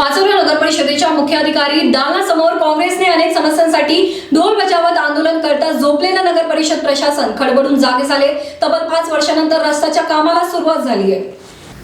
पाचोरा नगर परिषदेच्या मुख्य अधिकारी दालनासमोर काँग्रेसने अनेक समस्यांसाठी ढोल बजावत आंदोलन करता झोपलेलं नगर परिषद प्रशासन खडबडून जागे झाले. तब्बल पाच वर्षानंतर रस्त्याच्या कामाला सुरुवात झाली आहे.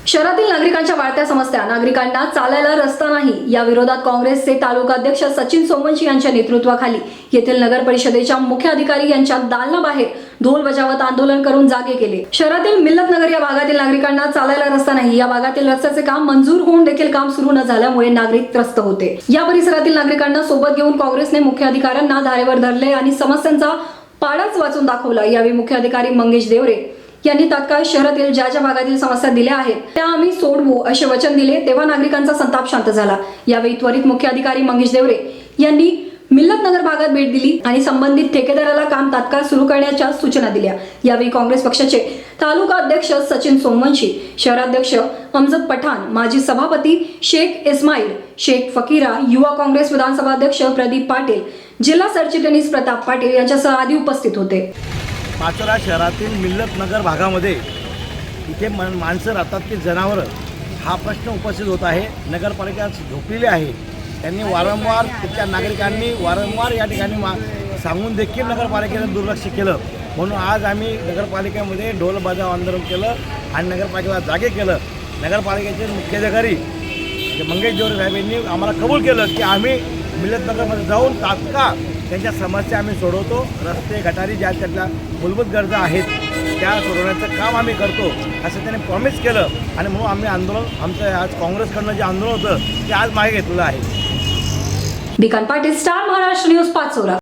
शहरातील नागरिकांच्या वाढत्या समस्या नागरिकांना चालायला रस्ता नाही या विरोधात काँग्रेसचे तालुका अध्यक्ष सचिन सोमवंशी यांच्या नेतृत्वाखाली येथील नगर परिषदेच्या मुख्य अधिकारी यांच्या दालनाबाहेर ढोल बजावत आंदोलन करून जागे केले. शहरातील मिल्लत नगर या भागातील नागरिकांना चालायला रस्ता नाही. या भागातील रस्त्याचे काम मंजूर होऊन देखील काम सुरू न झाल्यामुळे नागरिक त्रस्त होते. या परिसरातील नागरिकांना सोबत घेऊन काँग्रेसने मुख्य अधिकाऱ्यांना धारेवर धरले आणि समस्यांचा पाडाच वाचून दाखवला. यावेळी मुख्य अधिकारी मंगेश देवरे यांनी तात्काळ शहरातील ज्या ज्या भागातील समस्या दिल्या आहेत त्या आम्ही सोडवू असे वचन दिले तेव्हा नागरिकांचा संताप शांत झाला. यावेळी त्वरित मुख्य अधिकारी मंगेश देवरे यांनी मिल्लत नगर भागात भेट दिली आणि संबंधित ठेकेदाराला काम तात्काळ सुरू करण्याच्या सूचना दिल्या. यावेळी काँग्रेस पक्षाचे तालुका अध्यक्ष सचिन सोमवंशी शहराध्यक्ष अमजद पठाण माजी सभापती शेख इस्माईल शेख फकीरा युवा काँग्रेस विधानसभा अध्यक्ष प्रदीप पाटील जिल्हा सरचिटणीस प्रताप पाटील यांच्यासह आदी उपस्थित होते. पाचोरा शहरातील मिल्लतनगर भागामध्ये इथे मन माणसं राहतात की जनावरं. हा प्रश्न उपस्थित होत आहे. नगरपालिका झोपलेली आहे. त्यांनी वारंवार तिथल्या नागरिकांनी वारंवार या ठिकाणी मा सांगून देखील नगरपालिकेनं दुर्लक्ष केलं. म्हणून आज आम्ही नगरपालिकेमध्ये ढोल बजाव आंदोलन केलं आणि नगरपालिकेला जागे केलं. नगरपालिकेचे मुख्याधिकारी मंगेश जोरे साहेब यांनी आम्हाला कबूल केलं की आम्ही मिलतनगरमध्ये जाऊन तात्काळ त्यांच्या समस्या आम्ही सोडवतो. रस्ते गटारी ज्या त्यातल्या मूलभूत गरजा आहेत त्या सोडवण्याचं काम आम्ही करतो. असं त्यांनी प्रॉमिस केलं. आणि म्हणून आम्ही आंदोलन आमचं आज काँग्रेसकडनं जे आंदोलन होतं ते आज मागे घेतलेलं आहे. Patil Star Maharashtra News Pachora.